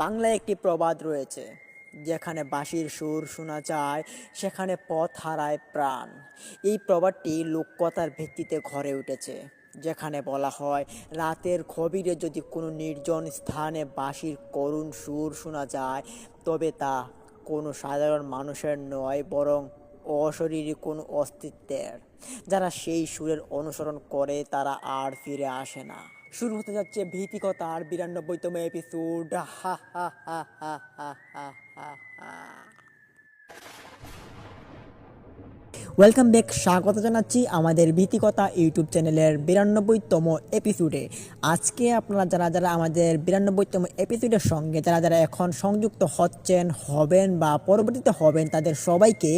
বাংলায় একটি প্রবাদ রয়েছে, যেখানে বাঁশির সুর শোনা যায়, সেখানে পথ হারায় প্রাণ। এই প্রবাদটি লোককথার ভিত্তিতে ঘরে উঠেছে, যেখানে বলা হয়, রাতের গভীরে যদি কোনো নির্জন স্থানে বাঁশির করুণ সুর শোনা যায়, তবে তা কোনো সাধারণ মানুষের নয়, বরং অশরীরী কোনো অস্তিত্বের। যারা সেই সুরের অনুসরণ করে, তারা আর ফিরে আসে না। শুরু হতে যাচ্ছে ভীতিকতার বিরানব্বইতম এপিসোড হা হা হা হা হা হা হা হা ওয়েলকাম ব্যাক স্বাগত জানাচ্ছি আমাদের ভীতিকতা ইউটিউব চ্যানেলের বিরানব্বইতম এপিসোডে আজকে আপনারা যারা যারা আমাদের বিরানব্বইতম এপিসোডের সঙ্গে যারা যারা এখন সংযুক্ত হচ্ছেন, হবেন বা পরবর্তীতে হবেন, তাদের সবাইকে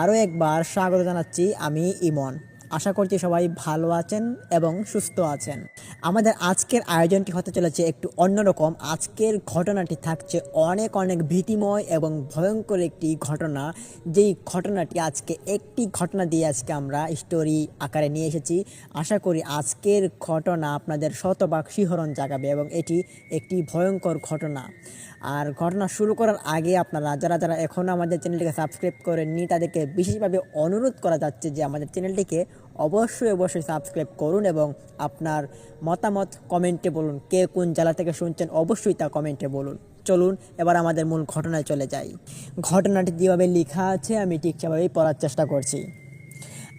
আরও একবার স্বাগত জানাচ্ছি আমি ইমন। আশা করছি সবাই ভালো আছেন এবং সুস্থ আছেন। আমাদের আজকের আয়োজনটি হতে চলেছে একটু অন্যরকম। আজকের ঘটনাটি থাকছে অনেক অনেক ভীতিময় এবং ভয়ঙ্কর একটি ঘটনা। যেই ঘটনাটি আজকে একটি ঘটনা দিয়ে আজকে আমরা স্টোরি আকারে নিয়ে এসেছি। আশা করি আজকের ঘটনা আপনাদের শতভাগ শিহরণ জাগাবে এবং এটি একটি ভয়ঙ্কর ঘটনা। আর ঘটনা শুরু করার আগে আপনারা, যারা যারা এখনও আমাদের চ্যানেলটিকে সাবস্ক্রাইব করেননি, তাদেরকে বিশেষভাবে অনুরোধ করা যাচ্ছে যে আমাদের চ্যানেলটিকে অবশ্যই অবশ্যই সাবস্ক্রাইব করুন এবং আপনার মতামত কমেন্টে বলুন। কে কোন জেলা থেকে শুনছেন, অবশ্যই তা কমেন্টে বলুন। চলুন, এবার আমাদের মূল ঘটনায় চলে যাই। ঘটনাটি যেভাবে লেখা আছে, আমি ঠিক সেভাবেই পড়ার চেষ্টা করছি।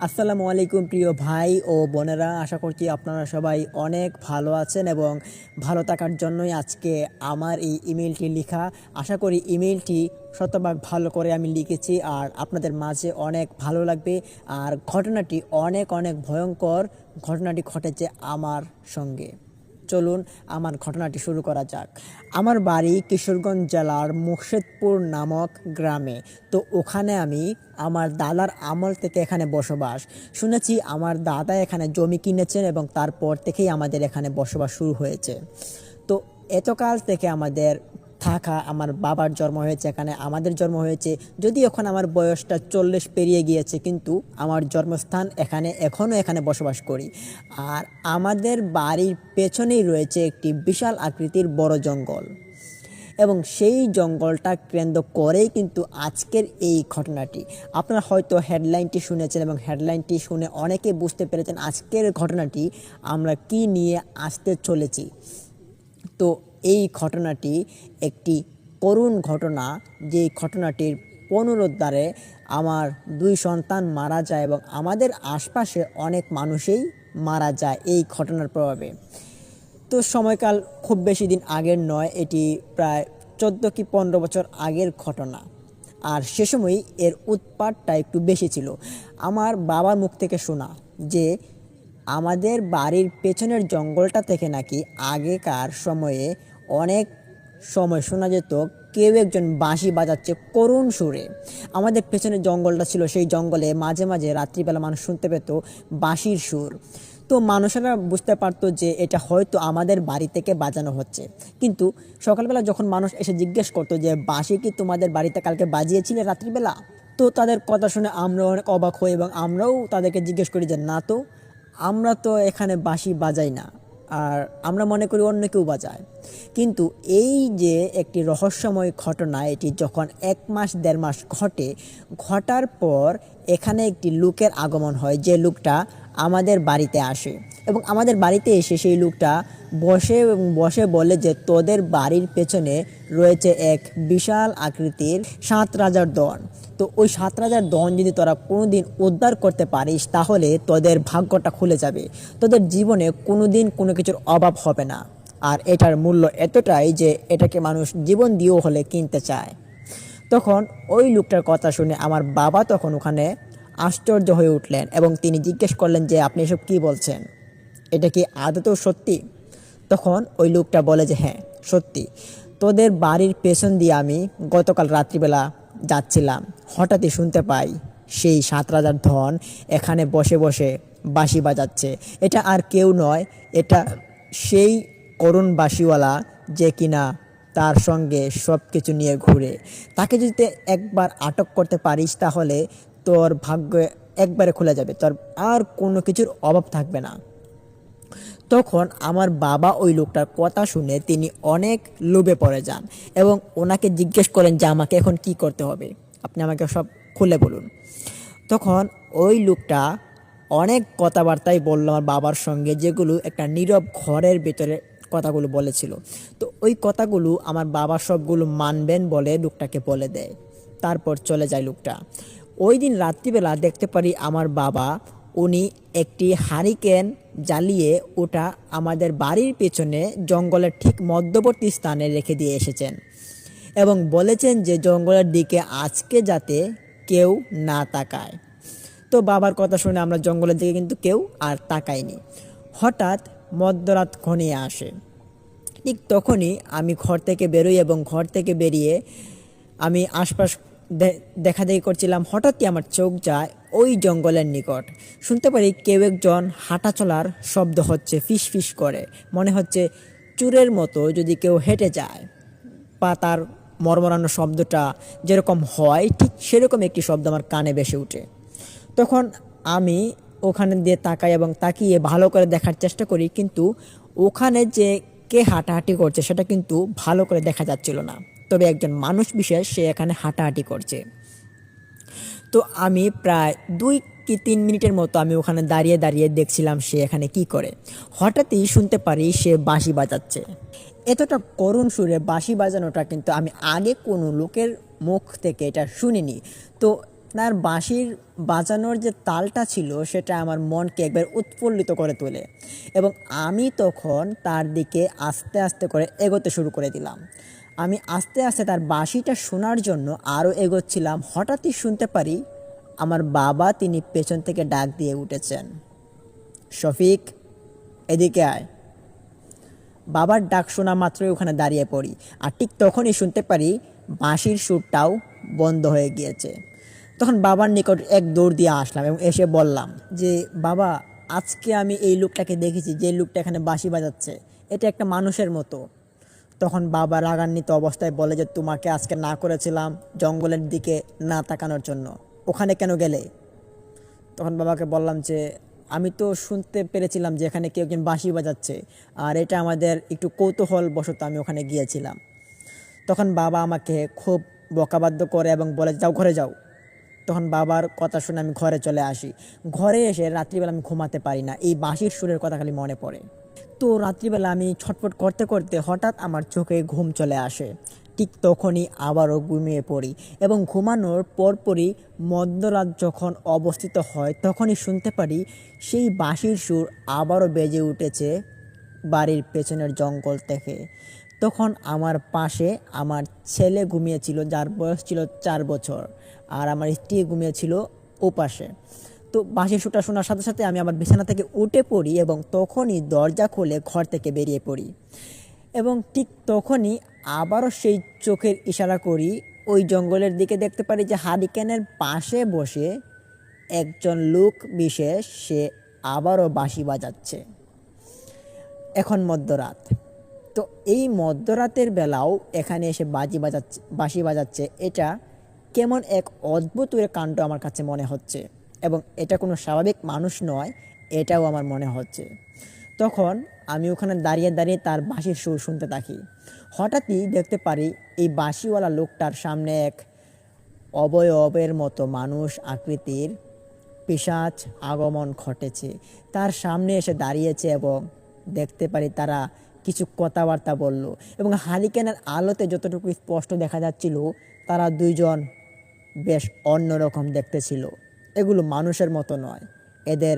আসসালামু আলাইকুম প্রিয় ভাই ও বোনেরা, আশা করছি আপনারা সবাই অনেক ভালো আছেন এবং ভালো থাকার জন্যই আজকে আমার এই ইমেলটি লেখা। আশা করি ইমেলটি শতভাগ ভালো করে আমি লিখেছি আর আপনাদের মাঝে অনেক ভালো লাগবে আর ঘটনাটি অনেক অনেক ভয়ঙ্কর ঘটনাটি ঘটেছে আমার সঙ্গে। চলুন আমার ঘটনাটি শুরু করা যাক। আমার বাড়ি কিশোরগঞ্জ জেলার মুর্শিদপুর নামক গ্রামে। তো ওখানে আমি আমার দাদার আমল থেকে এখানে বসবাস। শুনেছি আমার দাদা এখানে জমি কিনেছেন এবং তারপর থেকেই আমাদের এখানে বসবাস শুরু হয়েছে। তো এতকাল থেকে আমাদের থাকা আমার বাবার জন্ম হয়েছে, এখানে আমাদের জন্ম হয়েছে। যদি এখন আমার বয়সটা চল্লিশ পেরিয়ে গিয়েছে, কিন্তু আমার জন্মস্থান এখানে এখনও এখানে বসবাস করি। আর আমাদের বাড়ির পেছনেই রয়েছে একটি বিশাল আকৃতির বড় জঙ্গল। এবং সেই জঙ্গলটা কেন্দ্র করেই কিন্তু আজকের এই ঘটনাটি। আপনারা হয়তো হেডলাইনটি শুনেছেন এবং হেডলাইনটি শুনে অনেকে বুঝতে পেরেছেন আজকের ঘটনাটি আমরা কি নিয়ে আসতে চলেছি। তো ঘটনাটি একটি করুণ ঘটনা। যে ঘটনাটির পুনরুদ্ধারে আমার দুই সন্তান মারা যায় এবং আমাদের আশপাশে অনেক মানুষই মারা যায় এই ঘটনার প্রভাবে। তো সময়কাল খুব বেশি দিন আগের নয়, এটি প্রায় চোদ্দ কি পনেরো বছর আগের ঘটনা। আর সে সময় এর উৎপাতটা একটু বেশি ছিল। আমার বাবার মুখ থেকে শোনা যে আমাদের বাড়ির পেছনের জঙ্গলটা থেকে নাকি আগেকার সময়ে অনেক সময় শোনা যেত, কেউ একজন বাঁশি বাজাচ্ছে করুণ সুরে। আমাদের পেছনে জঙ্গলটা ছিল সেই জঙ্গলে মাঝে মাঝে রাত্রিবেলা মানুষ শুনতে পেত বাঁশির সুর। তো মানুষেরা বুঝতে পারতো যে এটা হয়তো আমাদের বাড়ি থেকে বাজানো হচ্ছে। কিন্তু সকালবেলা যখন মানুষ এসে জিজ্ঞেস করতো যে, বাঁশি কি তোমাদের বাড়িতে কালকে বাজিয়েছিলে রাত্রিবেলা? তো তাদের কথা শুনে আমরাও অনেক অবাক হই এবং আমরাও তাদেরকে জিজ্ঞেস করি যে, না তো, আমরা তো এখানে বাঁশি বাজাই না। আর আমরা মনে করি অন্য কেউ বাজায় কিন্তু এই যে একটি রহস্যময় ঘটনা, এটি যখন এক মাস, দেড় মাস ঘটে, ঘটার পর এখানে একটি লোকের আগমন হয়, যে লোকটা আমাদের বাড়িতে আসে। এবং আমাদের বাড়িতে এসে সেই লোকটা বসে বসে বলে যে, তোদের বাড়ির পেছনে রয়েছে এক বিশাল আকৃতির সাত রাজার দন তো ওই সাত রাজার দন যদি তোরা কোনো দিন উদ্ধার করতে পারিস, তাহলে তোদের ভাগ্যটা খুলে যাবে। তোদের জীবনে কোনো দিন কোনো কিছুর অভাব হবে না। আর এটার মূল্য এতটাই যে এটাকে মানুষ জীবন দিয়েও হলে কিনতে চায়। তখন ওই লোকটার কথা শুনে আমার বাবা তখন ওখানে আশ্চর্য হয়ে উঠলেন এবং তিনি জিজ্ঞেস করলেন যে, আপনি এসব কী বলছেন? এটা কি আদতেও সত্যি? তখন ওই লোকটা বলে যে হ্যাঁ সত্যি। তোদের বাড়ির পেছন দিয়ে আমি গতকাল রাত্রিবেলা যাচ্ছিলাম। হঠাৎই শুনতে পাই সেই সাত রাজার ধন এখানে বসে বসে বাঁশি বাজাচ্ছে। এটা আর কেউ নয়, এটা সেই করুণ বাঁশিওয়ালা যে কিনা তার সঙ্গে সব কিছু নিয়ে ঘুরে। তাকে যদি একবার আটক করতে পারিস তাহলে তোর ভাগ্য একবারে খুলে যাবে। তোর আর কোনো কিছুর অভাব থাকবে না। তখন আমার বাবা ওই লোকটার কথা শুনে তিনি অনেক লোভে পড়ে যান এবং ওনাকে জিজ্ঞেস করেন যে আমাকে এখন কি করতে হবে। আপনি আমাকে সব খুলে বলুন। তখন ওই লোকটা অনেক কথাবার্তাই বলল আমার বাবার সঙ্গে, যেগুলো একটা নীরব ঘরের ভেতরে কথাগুলো বলেছিল। তো ওই কথাগুলো আমার বাবা সবগুলো মানবেন বলে লোকটাকে বলে দেয়। তারপর চলে যায় লোকটা। ওই দিন রাত্রিবেলা দেখতে পারি আমার বাবা উনি একটি হারিকেন জ্বালিয়ে ওটা আমাদের বাড়ির পেছনে জঙ্গলের ঠিক মধ্যবর্তী স্থানে রেখে দিয়ে এসেছেন এবং বলেছেন যে জঙ্গলের দিকে আজকে যাতে কেউ না তাকায়। তো বাবার কথা শুনে আমরা জঙ্গলের দিকে কিন্তু কেউ আর তাকাইনি। হঠাৎ মধ্যরাত ঘনিয়ে আসে। ঠিক তখনই আমি ঘর থেকে বেরোই এবং ঘর থেকে বেরিয়ে আমি আশপাশ দে- দেখাদেখি করছিলাম। হঠাৎই আমার চোখ যায় ওই জঙ্গলের নিকট। শুনতে পারি কেউ একজন হাঁটা চলার শব্দ হচ্ছে, ফিস ফিস করে। মনে হচ্ছে চুরের মতো যদি কেউ হেঁটে যায় পাতার মরমরানো শব্দটা যেরকম হয়, ঠিক সেরকম একটি শব্দ আমার কানে ভেসে ওঠে তখন আমি ওখানে দিয়ে তাকাই এবং তাকিয়ে ভালো করে দেখার চেষ্টা করি, কিন্তু ওখানে যে কে হাঁটাহাঁটি করছে সেটা কিন্তু ভালো করে দেখা যাচ্ছিল না। তবে একজন মানুষ বিশেষ সে এখানে হাঁটাহাঁটি করছে। তো আমি প্রায় দুই কি তিন মিনিটের মতো আমি ওখানে দাঁড়িয়ে দাঁড়িয়ে দেখছিলাম সে এখানে কি করে। হঠাৎই শুনতে পারি সে বাঁশি বাজাচ্ছে। এতটা করুণ সুরে বাঁশি বাজানোটা কিন্তু আমি আগে কোনো লোকের মুখ থেকে এটা শুনিনি। তো তার বাঁশির বাজানোর যে তালটা ছিল সেটা আমার মনকে একবার উৎফুল্লিত করে তোলে এবং আমি তখন তার দিকে আস্তে আস্তে করে এগোতে শুরু করে দিলাম। আমি আস্তে আস্তে তার বাঁশিটা শোনার জন্য আরও এগোচ্ছিলাম। হঠাৎই শুনতে পারি আমার বাবা তিনি পেছন থেকে ডাক দিয়ে উঠেছেন। শফিক, এদিকে আয়। বাবার ডাক শোনা মাত্রই ওখানে দাঁড়িয়ে পড়ি আর ঠিক তখনই শুনতে পারি বাঁশির সুরটাও বন্ধ হয়ে গিয়েছে। তখন বাবার নিকট এক দৌড় দিয়ে আসলাম এবং এসে বললাম যে, বাবা, আজকে আমি এই লোকটাকে দেখেছি, যে লোকটা এখানে বাঁশি বাজাচ্ছে। এটা একটা মানুষের মতো। তখন বাবা রাগান্বিত অবস্থায় বলে যে, তোমাকে আজকে না করেছিলাম জঙ্গলের দিকে না তাকানোর জন্য। ওখানে কেন গেলে? তখন বাবাকে বললাম যে, আমি তো শুনতে পেরেছিলাম যে এখানে কেউ একজন বাঁশি বাজাচ্ছে, আর এটা আমাদের একটু কৌতূহল বশত আমি ওখানে গিয়েছিলাম। তখন বাবা আমাকে খুব বকাবাদ্য করে এবং বলে, যাও, ঘরে যাও। তখন বাবার কথা শুনে আমি ঘরে চলে আসি। ঘরে এসে রাত্রিবেলা আমি ঘুমাতে পারি না। এই বাঁশির সুরের কথা খালি মনে পড়ে। তো রাত্রিবেলা আমি ছটফট করতে করতে হঠাৎ আমার চোখে ঘুম চলে আসে। ঠিক তখনই আবারও ঘুমিয়ে পড়ি এবং ঘুমানোর পরপরই মধ্যরাত যখন অবস্থিত হয় তখনই শুনতে পারি সেই বাঁশির সুর আবারও বেজে উঠেছে বাড়ির পেছনের জঙ্গল থেকে। তখন আমার পাশে আমার ছেলে ঘুমিয়েছিল, যার বয়স ছিল চার বছর, আর আমার স্ত্রী ঘুমিয়েছিল ওপাশে। তো বাঁশির সুরটা শোনার সাথে সাথে আমি আমার বিছানা থেকে উঠে পড়ি এবং তখনই দরজা খুলে ঘর থেকে বেরিয়ে পড়ি। এবং ঠিক তখনই আবারও সেই চোখের ইশারা করি। ওই জঙ্গলের দিকে দেখতে পারি যে হারিকেনের পাশে বসে একজন লোক বিশেষ, সে আবারও বাঁশি বাজাচ্ছে। এখন মধ্যরাত। তো এই মধ্যরাতের বেলাও এখানে এসে বাজি বাজাচ্ছে, বাঁশি বাজাচ্ছে। এটা কেমন এক অদ্ভুত কাণ্ড আমার কাছে মনে হচ্ছে। এবং এটা কোনো স্বাভাবিক মানুষ নয়, এটাও আমার মনে হচ্ছে। তখন আমি ওখানে দাঁড়িয়ে দাঁড়িয়ে তার বাঁশির সুর শুনতে থাকি। হঠাৎই দেখতে পারি এই বাঁশিওয়ালা লোকটার সামনে এক অবয়বের মতো মানুষ আকৃতির পিশাচ আগমন ঘটেছে। তার সামনে এসে দাঁড়িয়েছে এবং দেখতে পারি তারা কিছু কথাবার্তা বলল এবং হারিকেনের আলোতে যতটুকু স্পষ্ট দেখা যাচ্ছিল, তারা দুইজন বেশ অন্যরকম দেখতে ছিল। এগুলো মানুষের মতো নয়। এদের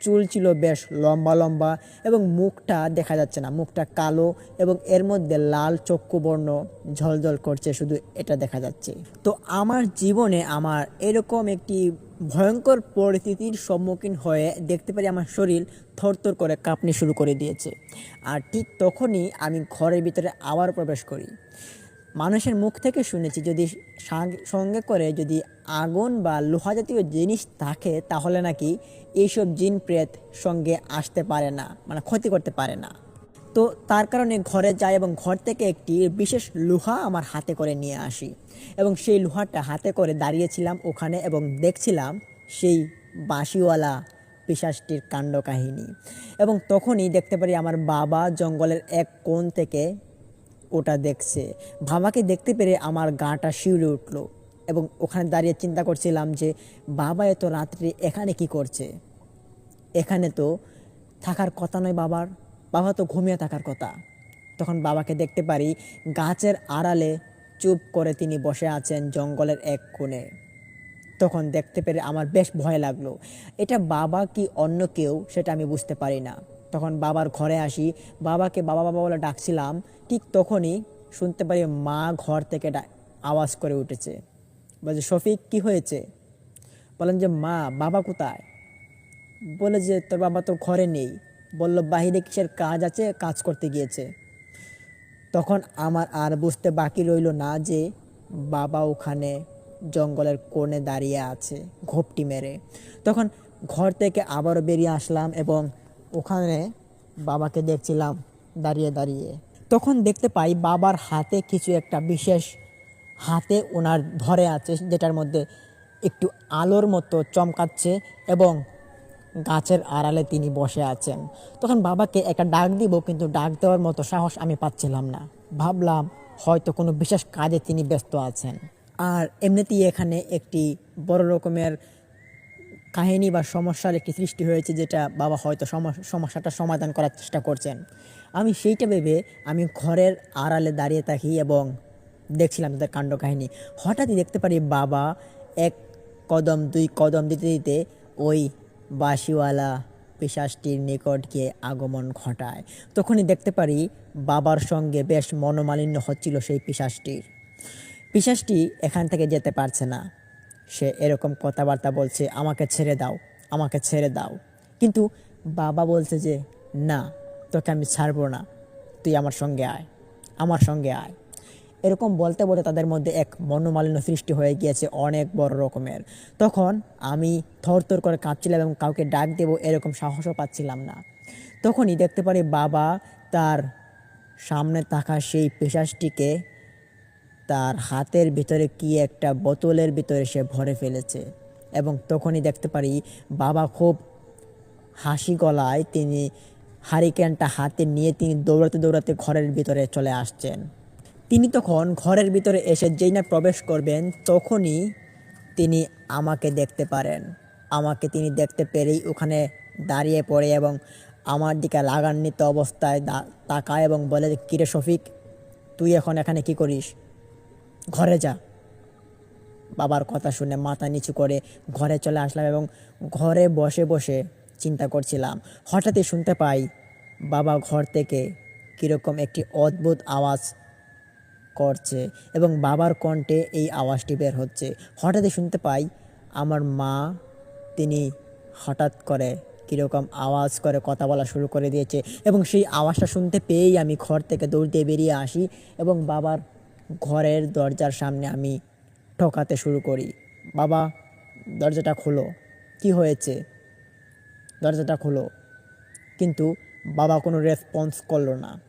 চুল ছিল বেশ লম্বা লম্বা এবং মুখটা দেখা যাচ্ছে না। মুখটা কালো এবং এর মধ্যে লাল চক্ষুবর্ণ ঝলঝল করছে, শুধু এটা দেখা যাচ্ছে। তো আমার জীবনে আমার এরকম একটি ভয়ঙ্কর পরিস্থিতির সম্মুখীন হয়ে দেখতে পারি আমার শরীর থরথর করে কাঁপনি শুরু করে দিয়েছে। আর ঠিক তখনই আমি ঘরের ভিতরে আবার প্রবেশ করি। মানুষের মুখ থেকে শুনেছি, যদি সঙ্গে করে যদি আগুন বা লোহা জাতীয় জিনিস থাকে, তাহলে নাকি এইসব জিন প্রেত সঙ্গে আসতে পারে না মানে ক্ষতি করতে পারে না। তো তার কারণে ঘরে যাই এবং ঘর থেকে একটি বিশেষ লোহা আমার হাতে করে নিয়ে আসি। এবং সেই লোহাটা হাতে করে দাঁড়িয়েছিলাম ওখানে এবং দেখছিলাম সেই বাঁশিওয়ালা পিশাচটির কাণ্ড কাহিনী এবং তখনই দেখতে পারি আমার বাবা জঙ্গলের এক কোণ থেকে ওটা দেখছে। বাবাকে দেখতে পেরে আমার গাটা শিউরে উঠল এবং ওখানে দাঁড়িয়ে চিন্তা করছিলাম যে, বাবা এত রাত্রে এখানে কি করছে? এখানে তো থাকার কথা নয় বাবার, বাবা তো ঘুমিয়ে থাকার কথা। তখন বাবাকে দেখতে পারি গাছের আড়ালে চুপ করে তিনি বসে আছেন জঙ্গলের এক কোণে। তখন দেখতে পেরে আমার বেশ ভয় লাগল। এটা বাবা কি অন্য কেউ? সেটা আমি বুঝতে পারি না। তখন বাবার ঘরে আসি। বাবাকে বাবা বাবা বলে ডাকছিলাম। ঠিক তখনই শুনতে পারি মা ঘর থেকে আওয়াজ করে উঠেছে। বলছে শফিক, কি হয়েছে? বলেন যে, মা, বাবা কোথায়? বলে যে, তোর বাবা তো ঘরে নেই। বলল, বাহিরে কিসের কাজ আছে? কাজ করতে গিয়েছে। তখন আমার আর বুঝতে বাকি রইল না যে, বাবা ওখানে জঙ্গলের কোণে দাঁড়িয়ে আছে ঘোপটি মেরে। তখন ঘর থেকে আবারও বেরিয়ে আসলাম এবং ওখানে বাবাকে দেখছিলাম দাঁড়িয়ে দাঁড়িয়ে। তখন দেখতে পাই বাবার হাতে কিছু একটা বিশেষ হাতে ওনার ধরে আছে, যেটার মধ্যে একটু আলোর মতো চমকাচ্ছে এবং গাছের আড়ালে তিনি বসে আছেন। তখন বাবাকে একটা ডাক দিব, কিন্তু ডাক দেওয়ার মতো সাহস আমি পাচ্ছিলাম না। ভাবলাম হয়তো কোনো বিশেষ কাজে তিনি ব্যস্ত আছেন। আর এমনিতেই এখানে একটি বড় রকমের কাহিনী বা সমস্যার একটি সৃষ্টি হয়েছে যেটা বাবা হয়তো সম- সমস্যাটা সমাধান করার চেষ্টা করছেন। আমি সেইটা ভেবে আমি ঘরের আড়ালে দাঁড়িয়ে থাকি এবং দেখছিলাম তাদের কাণ্ড কাহিনী। হঠাৎই দেখতে পারি বাবা এক কদম, দুই কদম দিতে দিতে ওই বাঁশিওয়ালা পিশাচটির নিকট গিয়ে আগমন ঘটায়। তখনই দেখতে পারি বাবার সঙ্গে বেশ মনোমালিন্য হচ্ছিল সেই পিশাচটির। পিশাচটি এখান থেকে যেতে পারছে না। সে এরকম কথাবার্তা বলছে, আমাকে ছেড়ে দাও, আমাকে ছেড়ে দাও। কিন্তু বাবা বলছে যে, না, তোকে আমি ছাড়বো না, তুই আমার সঙ্গে আয়, আমার সঙ্গে আয়। এরকম বলতে বলতে তাদের মধ্যে এক মনোমালিন্য সৃষ্টি হয়ে গিয়েছে অনেক বড় রকমের। তখন আমি থরথর করে কাঁপছিলাম এবং কাউকে ডাক দেব এরকম সাহসও পাচ্ছিলাম না। তখনই দেখতে পারি বাবা তার সামনে থাকা সেই পেশাসটিকে তার হাতের ভিতরে কি একটা বোতলের ভিতরে সে ভরে ফেলেছে। এবং তখনই দেখতে পারি বাবা খুব হাসি গলায় তিনি হারিকেনটা হাতে নিয়ে তিনি দৌড়াতে দৌড়াতে ঘরের ভিতরে চলে আসছেন। তিনি তখন ঘরের ভিতরে এসে যেই না প্রবেশ করবেন তখনই তিনি আমাকে দেখতে পারেন। আমাকে তিনি দেখতে পেরেই ওখানে দাঁড়িয়ে পড়ে এবং আমার দিকে লাগান্বিত অবস্থায় তাকায় এবং বলে, কিরে শফিক, তুই এখন এখানে কি করিস? ঘরে যা। বাবার কথা শুনে মাথা নিচু করে ঘরে চলে আসলাম এবং ঘরে বসে বসে চিন্তা করছিলাম। হঠাৎই শুনতে পাই বাবা ঘর থেকে কীরকম একটি অদ্ভুত আওয়াজ করছে এবং বাবার কণ্ঠে এই আওয়াজটি বের হচ্ছে। হঠাৎই শুনতে পাই আমার মা, তিনি হঠাৎ করে কীরকম আওয়াজ করে কথা বলা শুরু করে দিয়েছে এবং সেই আওয়াজটা শুনতে পেয়েই আমি ঘর থেকে দৌড় দিয়ে বেরিয়ে আসি এবং বাবার ঘরের দরজার সামনে আমি ঠকাতে শুরু করি। বাবা, দরজাটা খোলো। কি হয়েছে? দরজাটা খোলো। কিন্তু বাবা কোনো রেসপন্স করল না।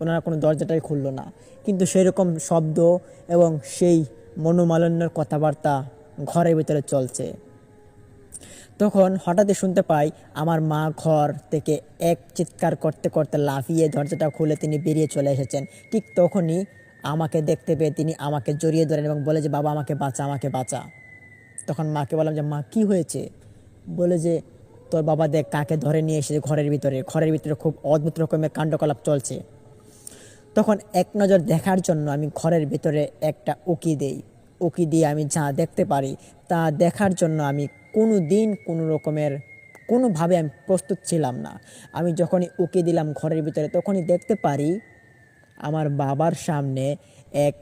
ওনারা কোনো দরজাটাই খুললো না। কিন্তু সেরকম শব্দ এবং সেই মনোমালিন্যর কথাবার্তা ঘরের ভিতরে চলছে। তখন হঠাৎই শুনতে পাই আমার মা ঘর থেকে এক চিৎকার করতে করতে লাফিয়ে দরজাটা খুলে তিনি বেরিয়ে চলে এসেছেন। ঠিক তখনই আমাকে দেখতে পেয়ে তিনি আমাকে জড়িয়ে ধরেন এবং বলে যে, বাবা, আমাকে বাঁচা আমাকে বাঁচা। তখন মাকে বললাম যে, মা, কি হয়েছে? বলে যে, তোর বাবা দেখ কাকে ধরে নিয়ে এসেছে ঘরের ভিতরে। ঘরের ভিতরে খুব অদ্ভুত রকমের কাণ্ডকলাপ চলছে। তখন এক নজর দেখার জন্য আমি ঘরের ভিতরে একটা উকি দেই। উকি দিয়ে আমি যা দেখতে পারি, তা দেখার জন্য আমি কোনো দিন কোনো রকমের, কোনোভাবে আমি প্রস্তুত ছিলাম না। আমি যখনই উকি দিলাম ঘরের ভিতরে, তখনই দেখতে পারি আমার বাবার সামনে এক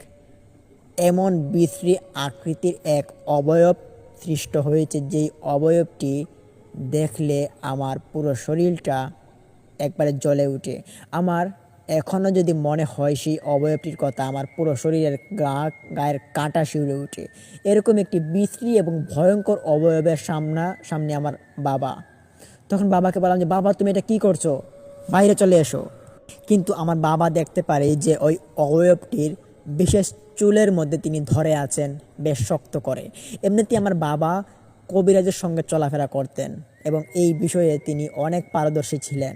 এমন বিশ্রী আকৃতির এক অবয়ব সৃষ্ট হয়েছে, যেই অবয়বটি দেখলে আমার পুরো শরীরটা একবারে জ্বলে উঠে। আমার এখনও যদি মনে হয় সেই অবয়বটির কথা, আমার পুরো শরীরের গা, গায়ের কাঁটা শিউরে উঠে। এরকম একটি বিশ্রী এবং ভয়ঙ্কর অবয়বের সামনা, সামনে আমার বাবা। তখন বাবাকে বললাম যে, বাবা, তুমি এটা কি করছ? বাইরে চলে এসো। কিন্তু আমার বাবা দেখতে পারে যে ওই অবয়বটির বিশেষ চুলের মধ্যে তিনি ধরে আছেন, বেশ শক্ত করে। এমনিতেই আমার বাবা কবিরাজের সঙ্গে চলাফেরা করতেন এবং এই বিষয়ে তিনি অনেক পারদর্শী ছিলেন,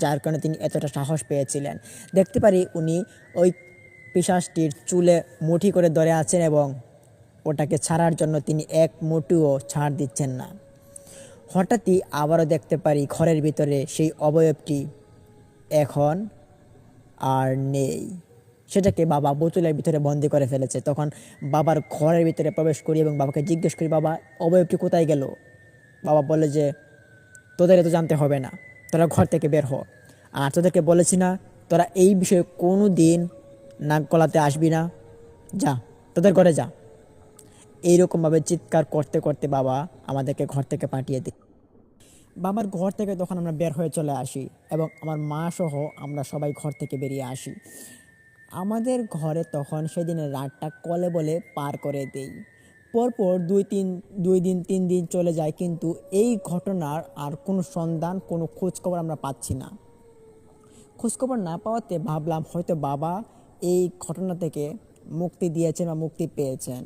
যার কারণে তিনি এতটা সাহস পেয়েছিলেন। দেখতে পারি উনি ওই পিশাচটির চুলে মুঠি করে ধরে আছেন এবং ওটাকে ছাড়ার জন্য তিনি এক মুঠুও ছাড় দিচ্ছেন না। হঠাৎই আবারও দেখতে পারি ঘরের ভিতরে সেই অবয়বটি এখন আর নেই। সেটাকে বাবা বোতলের ভিতরে বন্দি করে ফেলেছে। তখন বাবার ঘরের ভিতরে প্রবেশ করি এবং বাবাকে জিজ্ঞেস করি, বাবা অবয়বটি কোথায় গেল? বাবা বলে যে, তোদের তো জানতে হবে না। তোরা ঘর থেকে বের হ। আর তোদেরকে বলেছি না, তোরা এই বিষয়ে কোনো দিন নাক গলাতে আসবি না। যা, তোদের ঘরে যা। এইরকমভাবে চিৎকার করতে করতে বাবা আমাদেরকে ঘর থেকে পাঠিয়ে দিই বাবার ঘর থেকে তখন আমরা বের হয়ে চলে আসি এবং আমার মা সহ আমরা সবাই ঘর থেকে বেরিয়ে আসি। আমাদের ঘরে তখন সেদিনের রাতটা কলে বলে পার করে দেই। পরপর দুই তিন, দুই দিন, তিন দিন চলে যায় কিন্তু এই ঘটনার আর কোনো সন্ধান, কোনো খোঁজখবর আমরা পাচ্ছি না। খোঁজখবর না পাওয়াতে ভাবলাম হয়তো বাবা এই ঘটনা থেকে মুক্তি দিয়েছেন বা মুক্তি পেয়েছেন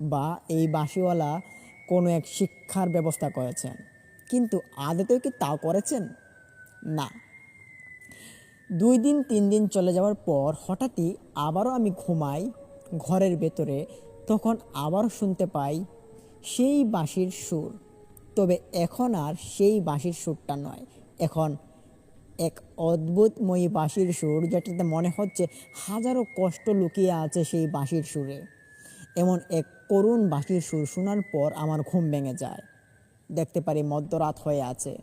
বা এই বাসিওয়ালা কোনো এক শিক্ষার ব্যবস্থা করেছেন। কিন্তু আদতেও কি তাও করেছেন? না। দুই দিন, তিন দিন চলে যাওয়ার পর হঠাৎই আবারও আমি ঘুমাই ঘরের ভেতরে, তখন আবারও শুনতে পাই সেই বাঁশির সুর। তবে এখন আর সেই বাঁশির সুরটা নয়। এখন এক অদ্ভুতময়ী বাঁশির সুর, যেটাতে মনে হচ্ছে হাজারো কষ্ট লুকিয়ে আছে সেই বাঁশির সুরে। এমন এক করুণ বাঁশির সুর শোনার পর আমার ঘুম ভেঙে যায়। দেখতে পারি, মধ্যরাত হয়ে আছে।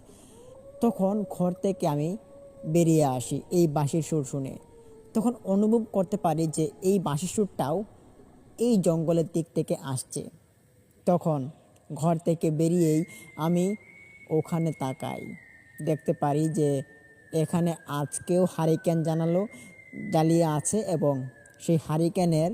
তখন ঘর থেকে আমি বেরিয়ে আসি এই বাঁশির সুর শুনে। তখন অনুভব করতে পারি যে এই বাঁশির সুরটাও এই জঙ্গলের দিক থেকে আসছে। তখন ঘর থেকে বেরিয়েই আমি ওখানে তাকাই। দেখতে পারি যে এখানে আজকেও হারিকেন জানালো, জ্বালিয়ে আছে এবং সেই হারিকেনের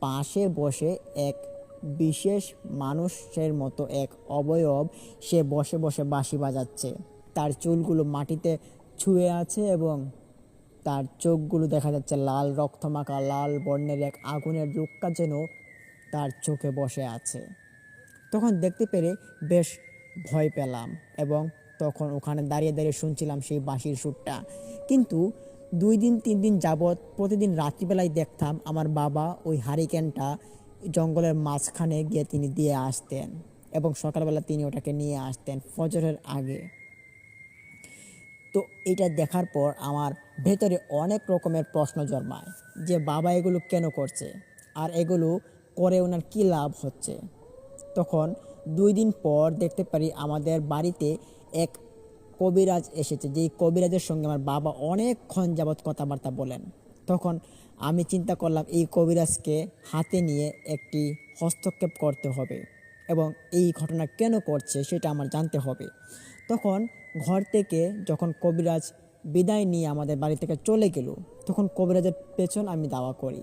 পাশে বসে এক বিশেষ মানুষের মতো এক অবয়ব সে বসে বসে বাঁশি বাজাচ্ছে। তার চুলগুলো মাটিতে ছুঁয়ে আছে এবং তার চোখগুলো দেখা যাচ্ছে লাল, রক্তমাখা, লাল বর্ণের এক আগুনের রুক্কা যেন তার চোখে বসে আছে। তখন দেখতে পেরে বেশ ভয় পেলাম এবং তখন ওখানে দাঁড়িয়ে দাঁড়িয়ে শুনছিলাম সেই বাঁশির সুরটা। কিন্তু দুই দিন, তিন দিন যাবৎ প্রতিদিন রাত্রিবেলায় দেখতাম আমার বাবা ওই হারিকেনটা জঙ্গলের মাঝখানে গিয়ে তিনি দিয়ে আসতেন এবং সকালবেলা তিনি ওটাকে নিয়ে আসতেন ফজরের আগে। তো এটা দেখার পর আমার ভেতরে অনেক রকমের প্রশ্ন জন্মায় যে, বাবা, এগুলো কেন করছে? আর এগুলো করে ওনার কী লাভ হচ্ছে? তখন দুই দিন পর দেখতে পারি আমাদের বাড়িতে এক কবিরাজ এসেছে, যেই কবিরাজের সঙ্গে আমার বাবা অনেকক্ষণ যাবৎ কথাবার্তা বলেন। তখন আমি চিন্তা করলাম এই কবিরাজকে হাতে নিয়ে একটি হস্তক্ষেপ করতে হবে এবং এই ঘটনা কেন করছে সেটা আমার জানতে হবে। তখন ঘর থেকে যখন কবিরাজ বিদায় নিয়ে আমাদের বাড়ি থেকে চলে গেল, তখন কবিরাজের পেছন আমি দাওয়া করি।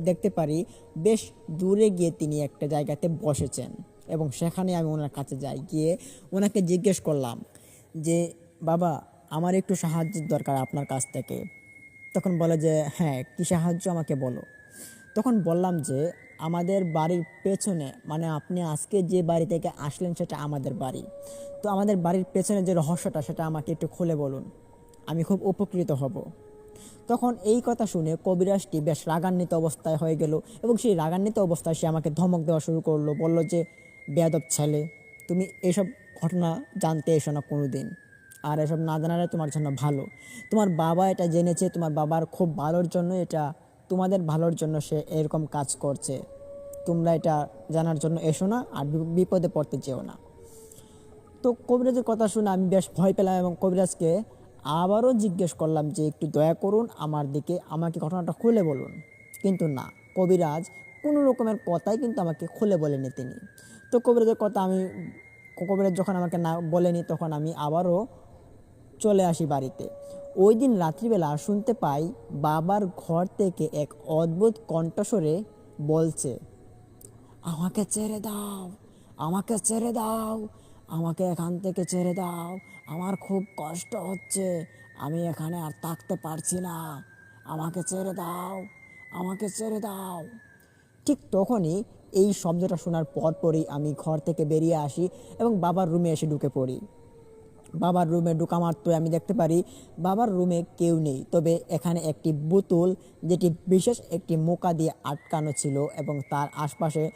দেখতে পারি বেশ দূরে গিয়ে তিনি একটা জায়গাতে বসেছেন এবং সেখানে আমি ওনার কাছে যাই, গিয়ে ওনাকে জিজ্ঞেস করলাম যে, বাবা, আমার একটু সাহায্যের দরকার আপনার কাছ থেকে। তখন বলে যে হ্যাঁ কী সাহায্য আমাকে বলো? তখন বললাম যে, আমাদের বাড়ির পেছনে মানে আপনি আজকে যে বাড়ি থেকে আসলেন সেটা আমাদের বাড়ি। তো আমাদের বাড়ির পেছনে যে রহস্যটা, সেটা আমাকে একটু খুলে বলুন। আমি খুব উপকৃত হব। তখন এই কথা শুনে কবিরাজটি বেশ রাগান্বিত অবস্থায় হয়ে গেল এবং সেই রাগান্বিত অবস্থায় সে আমাকে ধমক দেওয়া শুরু করল। বলল যে, বেয়াদব ছেলে, তুমি এসব ঘটনা জানতে এসো না কোনো দিন আর এসব না জানালে তোমার জন্য ভালো। তোমার বাবা এটা জেনেছে, তোমার বাবার খুব ভালোর জন্য এটা, তোমাদের ভালোর জন্য সে এরকম কাজ করছে। তোমরা এটা জানার জন্য এসো না আর বিপদে পড়তে যেও না। তো কবিরাজের কথা শুনে আমি বেশ ভয় পেলাম এবং কবিরাজকে আবারও জিজ্ঞেস করলাম যে, একটু দয়া করুন আমার দিকে, আমাকে ঘটনাটা খুলে বলুন। কিন্তু না, কবিরাজ কোনো রকমের কথাই কিন্তু আমাকে খুলে বলেনি তিনি। তো কবিরাজের কথা আমি, কবিরাজ যখন আমাকে না বলেনি, তখন আমি আবারও চলে আসি বাড়িতে। ওই দিন রাত্রিবেলা শুনতে পাই বাবার ঘর থেকে এক অদ্ভুত কণ্ঠস্বরে বলছে, আমাকে ছেড়ে দাও, আমাকে ছেড়ে দাও, আমাকে এখান থেকে ছেড়ে দাও, আমার খুব কষ্ট হচ্ছে, আমি এখানে আর থাকতে পারছি না, আমাকে ছেড়ে দাও, আমাকে ছেড়ে দাও। ঠিক তখনই এই শব্দটা শোনার পর পরই আমি ঘর থেকে বেরিয়ে আসি এবং বাবার রুমে এসে ঢুকে পড়ি। বাবার রুমে ঢুকা মাত্রই আমি দেখতে পারি বাবার রুমে কেউ নেই। তবে এখানে একটি বোতল যেটি বিশেষ একটি মোকা দিয়ে আটকানো ছিল এবং তার আশপাশে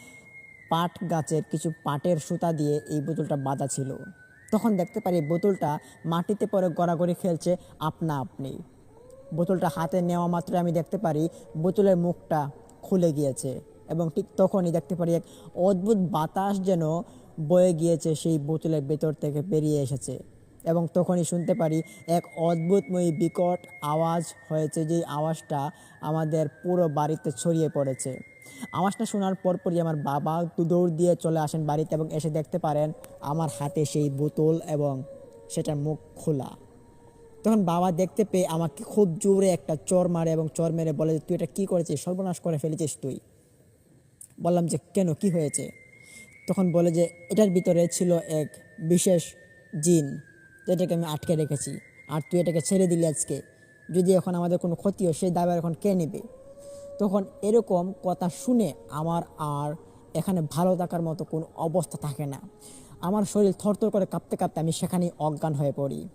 পাট গাছের কিছু পাটের সুতা দিয়ে এই বোতলটা বাঁধা ছিল। তখন দেখতে পারি বোতলটা মাটিতে পরে গড়াগড়ি খেলছে আপনা আপনি। বোতলটা হাতে নেওয়া মাত্র আমি দেখতে পারি বোতলের মুখটা খুলে গিয়েছে এবং ঠিক তখনই দেখতে পারি এক অদ্ভুত বাতাস যেন বয়ে গিয়েছে সেই বোতলের ভেতর থেকে বেরিয়ে এসেছে। এবং তখনই শুনতে পারি এক অদ্ভুতময়ী বিকট আওয়াজ হয়েছে যে আওয়াজটা আমাদের পুরো বাড়িতে ছড়িয়ে পড়েছে। আওয়াজটা শোনার পরপরই আমার বাবা দৌড় দিয়ে চলে আসেন বাড়িতে এবং এসে দেখতে পারেন আমার হাতে সেই বোতল এবং সেটার মুখ খোলা। তখন বাবা দেখতে পেয়ে আমাকে খুব জোরে একটা চর মারে এবং চর মেরে বলে যে, তুই এটা কী করেছিস? সর্বনাশ করে ফেলেছিস তুই। বললাম যে, কেন? কি হয়েছে? তখন বলে যে, এটার ভিতরে ছিল এক বিশেষ জিন। যেটাকে আমি আটকে রেখেছি। আর তুই এটাকে ছেড়ে দিলি আজকে। যদি এখন আমাদের কোনো ক্ষতি হয়, সেই দাবার এখন কে নেবে? তখন এরকম কথা শুনে আমার আর এখানে ভালো থাকার মতো কোনো অবস্থা থাকে না। আমার শরীর থরথর করে কাঁপতে কাঁপতে আমি সেখানেই অজ্ঞান হয়ে পড়ি।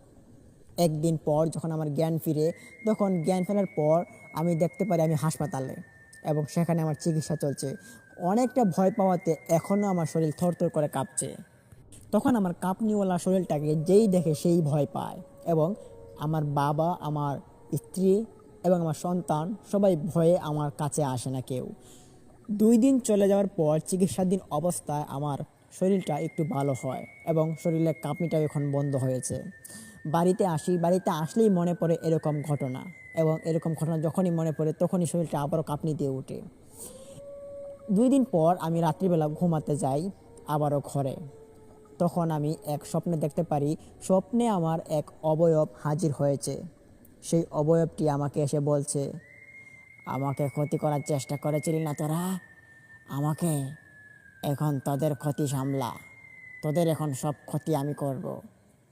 একদিন পর যখন আমার জ্ঞান ফিরে, তখন জ্ঞান ফেরার পর আমি দেখতে পারি আমি হাসপাতালে এবং সেখানে আমার চিকিৎসা চলছে। অনেকটা ভয় পাওয়াতে এখনও আমার শরীর থরথর করে কাঁপছে। তখন আমার কাঁপনিওয়ালা শরীরটাকে যেই দেখে সেই ভয় পায় এবং আমার বাবা, আমার স্ত্রী এবং আমার সন্তান সবাই ভয়ে আমার কাছে আসে না কেউ। দুই দিন চলে যাওয়ার পর চিকিৎসাধীন অবস্থায় আমার শরীরটা একটু ভালো হয় এবং শরীরের কাঁপনিটা এখন বন্ধ হয়েছে। বাড়িতে আসি, বাড়িতে আসলেই মনে পড়ে এরকম ঘটনা এবং এরকম ঘটনা যখনই মনে পড়ে তখনই শরীরটা আবারও কাঁপনি দিয়ে ওঠে। দুই দিন পর আমি রাত্রিবেলা ঘুমাতে যাই আবারও ঘরে। তখন আমি এক স্বপ্নে দেখতে পারি, স্বপ্নে আমার এক অবয়ব হাজির হয়েছে। সেই অবয়বটি আমাকে এসে বলছে, আমাকে ক্ষতি করার চেষ্টা করেছিলি না তোরা? আমাকে এখন তোদের ক্ষতি সামলা। তোদের এখন সব ক্ষতি আমি করব।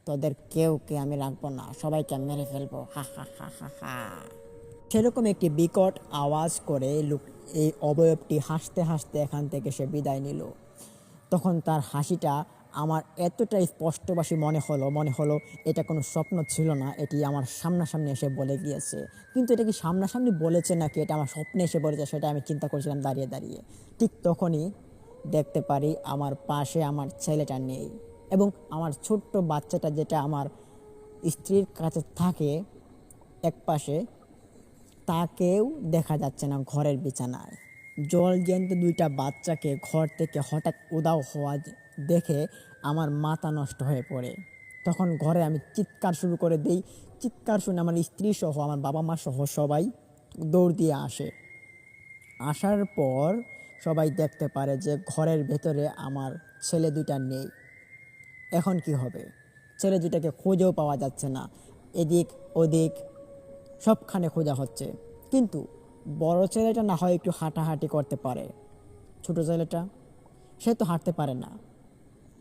তোদের কেউকে আমি রাখব না। সবাইকে মেরে ফেলব। হা হা হা হা হা। সেরকম একটি বিকট আওয়াজ করে লোক এই অবয়বটি হাসতে হাসতে এখান থেকে সে বিদায় নিল। তখন তার হাসিটা আমার এতটাই স্পষ্টবাসী মনে হলো মনে হলো এটা কোনো স্বপ্ন ছিল না, এটি আমার সামনাসামনি এসে বলে গিয়েছে। কিন্তু এটা কি সামনাসামনি বলেছে নাকি? এটা আমার স্বপ্নে এসে বলেছে, সেটা আমি চিন্তা করছিলাম দাঁড়িয়ে দাঁড়িয়ে। ঠিক তখনই দেখতে পারি আমার পাশে আমার ছেলেটা নেই এবং আমার ছোট্ট বাচ্চাটা যেটা আমার স্ত্রীর কাছে থাকে এক পাশে তাকেও দেখা যাচ্ছে না ঘরের বিছানায়। জল জ্যান্ত দুইটা বাচ্চাকে ঘর থেকে হঠাৎ উদাও হওয়া দেখে আমার মাথা নষ্ট হয়ে পড়ে। তখন ঘরে আমি চিৎকার শুরু করে দেই। চিৎকার শুনে আমার স্ত্রী সহ আমার বাবা মা সহ সবাই দৌড় দিয়ে আসে। আসার পর সবাই দেখতে পারে যে ঘরের ভেতরে আমার ছেলে দুইটা নেই। এখন কি হবে? ছেলে দুটাকে খুঁজেও পাওয়া যাচ্ছে না। এদিক ওদিক সবখানে খোঁজা হচ্ছে। কিন্তু বড় ছেলেটা না হয় একটু হাঁটাহাঁটি করতে পারে। ছোট ছেলেটা, সে তো হাঁটতে পারে না।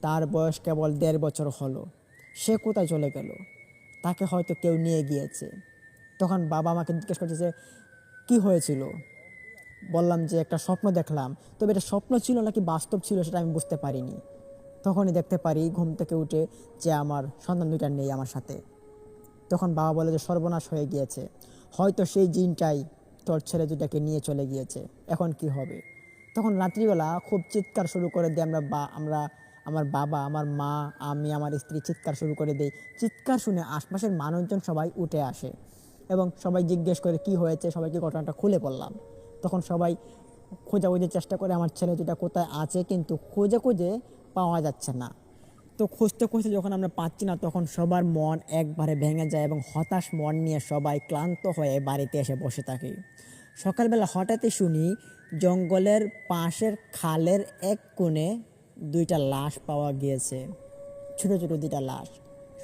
তার বয়স কেবল দেড় বছর হলো। সে কোথায় চলে গেল? তাকে হয়তো কেউ নিয়ে গিয়েছে। তখন বাবা আমাকে জিজ্ঞেস করছে যে, কী হয়েছিল? বললাম যে, একটা স্বপ্ন দেখলাম। তবে এটা স্বপ্ন ছিল নাকি বাস্তব ছিল সেটা আমি বুঝতে পারিনি। তখনই দেখতে পারি ঘুম থেকে উঠে যে, আমার সন্তান দুইটা নেই আমার সাথে। তখন বাবা বলে যে, সর্বনাশ হয়ে গিয়েছে। হয়তো সেই জিনটাই তোর ছেলে দুটাকে নিয়ে চলে গিয়েছে। এখন কি হবে? তখন রাত্রিবেলা খুব চিৎকার শুরু করে দিই আমরা বা আমরা আমার বাবা, আমার মা, আমি, আমার স্ত্রী চিৎকার শুরু করে দেই চিৎকার শুনে আশপাশের মানুষজন সবাই উঠে আসে এবং সবাই জিজ্ঞেস করে, কি হয়েছে? সবাইকে ঘটনাটা খুলে বললাম। তখন সবাই খোঁজাখুঁজির চেষ্টা করে, আমার ছেলে দুটা কোথায় আছে? কিন্তু খুঁজে খুঁজে পাওয়া যাচ্ছে না। তো খুঁজতে খুঁজতে যখন আমরা পাচ্ছি না, তখন সবার মন একবারে ভেঙে যায় এবং হতাশ মন নিয়ে সবাই ক্লান্ত হয়ে বাড়িতে এসে বসে থাকি। সকালবেলা হঠাৎই শুনি জঙ্গলের পাশের খালের এক কোণে দুইটা লাশ পাওয়া গিয়েছে। ছোট ছোট দুইটা লাশ।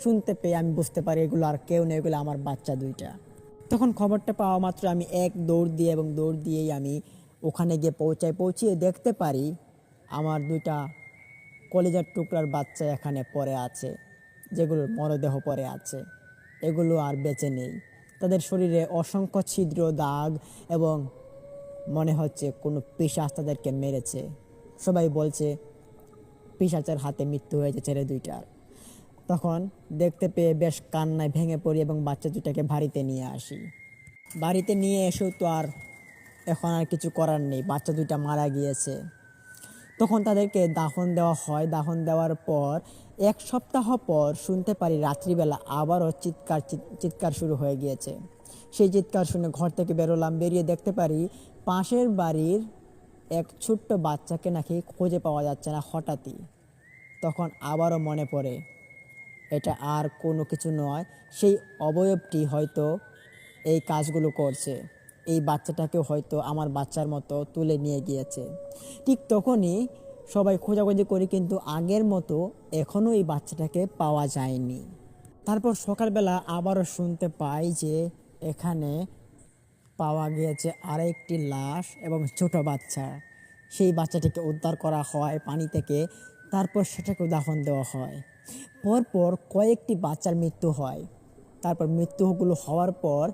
শুনতে পেয়ে আমি বুঝতে পারি এগুলো আর কেউ নেই, এগুলো আমার বাচ্চা দুইটা। তখন খবরটা পাওয়া মাত্র আমি এক দৌড় দিয়ে এবং দৌড় দিয়েই আমি ওখানে গিয়ে পৌঁছাই। পৌঁছিয়ে দেখতে পারি আমার দুইটা কলেজার টুকরার বাচ্চা এখানে পড়ে আছে, যেগুলোর মরদেহ পড়ে আছে। এগুলো আর বেঁচে নেই। তাদের শরীরে অসংখ্য ছিদ্র, দাগ এবং মনে হচ্ছে কোনো পিসাচ তাদেরকে মেরেছে। সবাই বলছে পিসাচের হাতে মৃত্যু হয়েছে ছেলে দুইটার। তখন দেখতে পেয়ে বেশ কান্নায় ভেঙে পড়ি এবং বাচ্চা দুটাকে বাড়িতে নিয়ে আসি। বাড়িতে নিয়ে এসেও তো আর এখন আর কিছু করার নেই। বাচ্চা দুইটা মারা গিয়েছে। তখন তাদেরকে দাফন দেওয়া হয়। দাফন দেওয়ার পর এক সপ্তাহ পর শুনতে পারি রাত্রিবেলা আবারও চিৎকার চিৎকার শুরু হয়ে গিয়েছে। সেই চিৎকার শুনে ঘর থেকে বেরোলাম, বেরিয়ে দেখতে পারি পাশের বাড়ির এক ছোট্ট বাচ্চাকে নাকি খুঁজে পাওয়া যাচ্ছে না হঠাৎই। তখন আবারও মনে পড়ে, এটা আর কোনো কিছু নয়, সেই অবয়বটি হয়তো এই কাজগুলো করছে। এই বাচ্চাটাকে হয়তো আমার বাচ্চার মতো তুলে নিয়ে গিয়েছে। ঠিক তখনই সবাই খোঁজাখুঁজি করি কিন্তু আগের মতো এখনও এই বাচ্চাটাকে পাওয়া যায়নি। তারপর সকালবেলা আবারও শুনতে পাই যে এখানে পাওয়া গিয়েছে আরেকটি লাশ এবং ছোট বাচ্চা। সেই বাচ্চাটিকে উদ্ধার করা হয় পানি থেকে, তারপর সেটাকে দাফন দেওয়া হয়। পরপর কয়েকটি বাচ্চার মৃত্যু হয়। তারপর মৃত্যুগুলো হওয়ার পর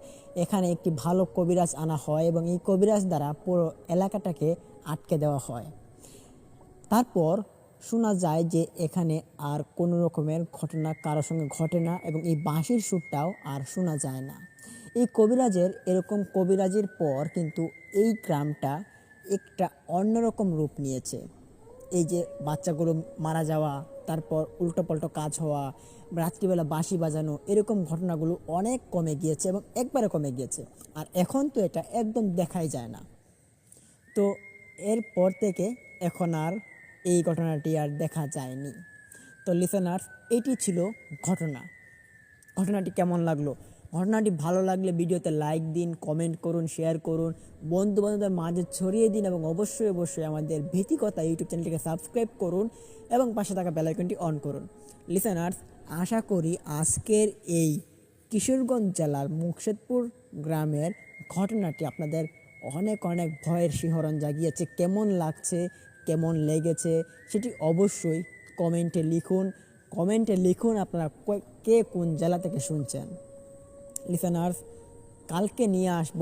এখানে একটি ভালো কবিরাজ আনা হয় এবং এই কবিরাজ দ্বারা পুরো এলাকাটাকে আটকে দেওয়া হয়। তারপর শোনা যায় যে এখানে আর কোনো রকমের ঘটনা কারোর সঙ্গে ঘটে না এবং এই বাঁশির সুরটাও আর শোনা যায় না। এই কবিরাজের এরকম কবিরাজের পর কিন্তু এই গ্রামটা একটা অন্যরকম রূপ নিয়েছে। এই যে বাচ্চাগুলো মারা যাওয়া, তারপর উল্টোপাল্টো কাজ হওয়া, রাত্রিবেলা বাঁশি বাজানো, এরকম ঘটনাগুলো অনেক কমে গিয়েছে এবং একবারে কমে গিয়েছে। আর এখন তো এটা একদম দেখাই যায় না। তো এরপর থেকে এখন আর এই ঘটনাটি আর দেখা যায়নি। তো লিসেনার্স এটি ছিল ঘটনা। ঘটনাটি কেমন লাগল? ঘটনাটি ভালো লাগলে ভিডিওতে লাইক দিন কমেন্ট করুন শেয়ার করুন। বন্ধু বান্ধবদের মাঝে ছড়িয়ে দিন এবং অবশ্যই অবশ্যই আমাদের ভীতিকতা ইউটিউব চ্যানেলটিকে সাবস্ক্রাইব করুন এবং পাশে থাকা বেলাইকনটি অন করুন। লিসেনার্স আশা করি আজকের এই কিশোরগঞ্জ জেলার মুকশেদপুর গ্রামের ঘটনাটি আপনাদের অনেক অনেক ভয়ের শিহরণ জাগিয়েছে। কেমন লাগছে, কেমন লেগেছে, সেটি অবশ্যই কমেন্টে লিখুন। কমেন্টে লিখুন আপনারা কে কোন জেলা থেকে শুনছেন। লিসেনার্স কালকে নিয়ে আসব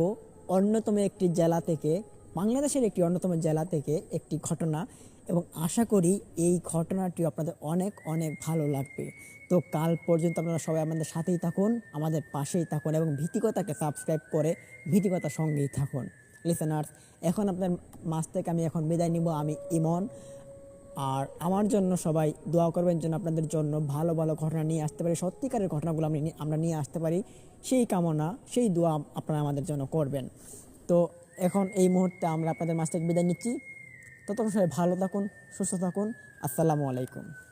অন্যতম একটি জেলা থেকে, বাংলাদেশের একটি অন্যতম জেলা থেকে একটি ঘটনা এবং আশা করি এই ঘটনাটি আপনাদের অনেক অনেক ভালো লাগবে। তো কাল পর্যন্ত আপনারা সবাই আমাদের সাথেই থাকুন, আমাদের পাশেই থাকুন এবং ভীতিকতাকে সাবস্ক্রাইব করে ভীতিকতার সঙ্গেই থাকুন। লিসেনার্স এখন আপনার মাছ থেকে আমি এখন বিদায় নিব। আমি ইমন। আর আমার জন্য সবাই দোয়া করবেন যেন আপনাদের জন্য ভালো ভালো ঘটনা নিয়ে আসতে পারি, সত্যিকারের ঘটনাগুলো আমি আমরা নিয়ে আসতে পারি। সেই কামনা, সেই দোয়া আপনারা আমাদের জন্য করবেন। তো এখন এই মুহূর্তে আমরা আপনাদের মাছ থেকে বিদায় নিচ্ছি। ততক্ষণ সবাই ভালো থাকুন, সুস্থ থাকুন। আসসালামু আলাইকুম।